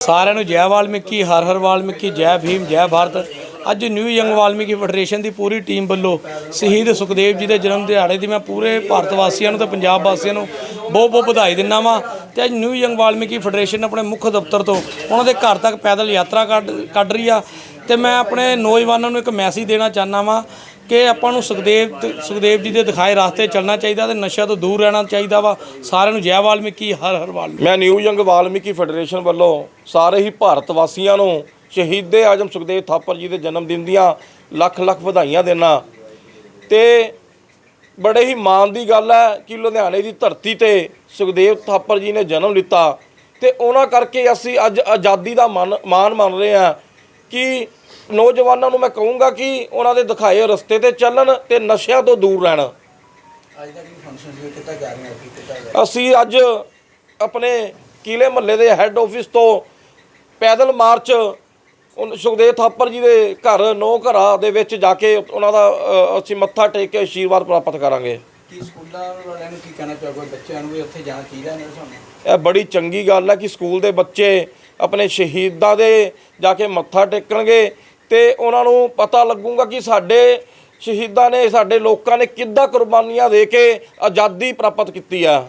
ਸਾਰਿਆਂ ਨੂੰ ਜੈ ਵਾਲਮੀਕੀ, ਹਰ ਹਰ ਵਾਲਮੀਕੀ, ਜੈ ਭੀਮ, ਜੈ ਭਾਰਤ। ਅੱਜ ਨਿਊ ਯੰਗ ਵਾਲਮੀਕੀ ਫੈਡਰੇਸ਼ਨ ਦੀ ਪੂਰੀ ਟੀਮ ਵੱਲੋਂ ਸ਼ਹੀਦ ਸੁਖਦੇਵ ਜੀ ਦੇ ਜਨਮ ਦਿਹਾੜੇ ਦੀ ਮੈਂ ਪੂਰੇ ਭਾਰਤ ਵਾਸੀਆਂ ਨੂੰ ਤੇ ਪੰਜਾਬ ਵਾਸੀਆਂ ਨੂੰ ਬਹੁਤ ਬਹੁਤ ਵਧਾਈ ਦਿੰਦਾ ਵਾਂ। ਤੇ ਅੱਜ ਨਿਊ ਯੰਗ ਵਾਲਮੀਕੀ ਫੈਡਰੇਸ਼ਨ ਆਪਣੇ ਮੁੱਖ ਦਫ਼ਤਰ ਤੋਂ ਉਹਨਾਂ ਦੇ ਘਰ ਤੱਕ ਪੈਦਲ ਯਾਤਰਾ ਕੱਢ ਕੱਢ ਰਹੀ ਆ। ਤੇ ਮੈਂ ਆਪਣੇ ਨੌਜਵਾਨਾਂ ਨੂੰ ਇੱਕ ਮੈਸੇਜ ਦੇਣਾ ਚਾਹੁੰਦਾ ਵਾਂ ਕਿ ਆਪਾਂ ਨੂੰ ਸੁਖਦੇਵ ਸੁਖਦੇਵ ਜੀ ਦੇ ਦਿਖਾਏ ਰਸਤੇ ਚੱਲਣਾ ਚਾਹੀਦਾ ਤੇ ਨਸ਼ਿਆਂ ਤੋਂ ਦੂਰ ਰਹਿਣਾ ਚਾਹੀਦਾ ਵਾ। ਸਾਰਿਆਂ ਨੂੰ ਜੈ ਵਾਲਮੀਕੀ, ਹਰ ਹਰ ਵਾਲਮੀਕੀ। ਮੈਂ ਨਿਊ ਯੰਗ ਵਾਲਮੀਕੀ ਫੈਡਰੇਸ਼ਨ ਵੱਲੋਂ ਸਾਰੇ ਹੀ ਭਾਰਤ ਵਾਸੀਆਂ ਨੂੰ ਸ਼ਹੀਦੇ ਆਜਮ ਸੁਖਦੇਵ ਥਾਪਰ ਜੀ ਦੇ ਜਨਮ ਦਿਨ ਦੀਆਂ ਲੱਖ ਲੱਖ ਵਧਾਈਆਂ ਦੇਣਾ ਤੇ ਬੜੇ ਹੀ ਮਾਣ ਦੀ ਗੱਲ ਹੈ ਕਿ ਲੁਧਿਆਣੇ ਦੀ ਧਰਤੀ ਤੇ ਸੁਖਦੇਵ ਥਾਪਰ ਜੀ ਨੇ ਜਨਮ ਲਿੱਤਾ। ਤੇ ਉਹਨਾਂ ਕਰਕੇ ਅਸੀਂ ਅੱਜ ਆਜ਼ਾਦੀ ਦਾ ਮਨ- ਮਾਣ ਮੰਨ ਰਹੇ ਹਾਂ। ਕਿ ਨੌਜਵਾਨਾਂ ਨੂੰ ਮੈਂ ਕਹੂੰਗਾ ਕਿ ਉਹਨਾਂ ਦੇ ਦਿਖਾਏ ਰਸਤੇ ਤੇ ਚੱਲਣ ਤੇ ਨਸ਼ਿਆਂ ਤੋਂ ਦੂਰ ਰਹਿਣ। ਅੱਜ ਦਾ ਕੀ ਫੰਕਸ਼ਨ ਸੀ? ਕਿੱਥੇ ਜਾ ਰਹੇ ਹੋ ਕੀ ਕਿੱਥੇ ਜਾ ਰਹੇ ਅਸੀਂ ਅੱਜ ਆਪਣੇ ਕਿਲੇ ਮਹੱਲੇ ਦੇ ਹੈੱਡ ਆਫਿਸ ਤੋਂ ਪੈਦਲ ਮਾਰਚ ਸੁਖਦੇਵ ਥਾਪਰ ਜੀ ਦੇ ਘਰ ਨੌ ਘਰਾਂ ਦੇ ਵਿੱਚ ਜਾ ਕੇ ਉਹਨਾਂ ਦਾ ਅਸੀਂ ਮੱਥਾ ਟੇਕ ਕੇ ਆਸ਼ੀਰਵਾਦ ਪ੍ਰਾਪਤ ਕਰਾਂਗੇ। ਕੀ ਸਕੂਲਾਂ ਵਾਲਿਆਂ ਨੂੰ ਕੀ ਕਹਿਣਾ ਚਾਹੋਗੇ? ਬੱਚਿਆਂ ਨੂੰ ਵੀ ਉੱਥੇ ਜਾਣਾ ਚਾਹੀਦਾ ਨਹੀਂ ਸਾਨੂੰ? ਇਹ ਬੜੀ ਚੰਗੀ ਗੱਲ ਹੈ ਕਿ ਸਕੂਲ ਦੇ ਬੱਚੇ ਆਪਣੇ ਸ਼ਹੀਦਾਂ ਦੇ ਜਾ ਕੇ ਮੱਥਾ ਟੇਕਣਗੇ ਤੇ ਉਹਨਾਂ ਨੂੰ ਪਤਾ ਲੱਗੂਗਾ ਕਿ ਸਾਡੇ ਸ਼ਹੀਦਾਂ ਨੇ, ਸਾਡੇ ਲੋਕਾਂ ਨੇ ਕਿੱਦਾਂ ਕੁਰਬਾਨੀਆਂ ਦੇ ਕੇ ਆਜ਼ਾਦੀ ਪ੍ਰਾਪਤ ਕੀਤੀ ਆ।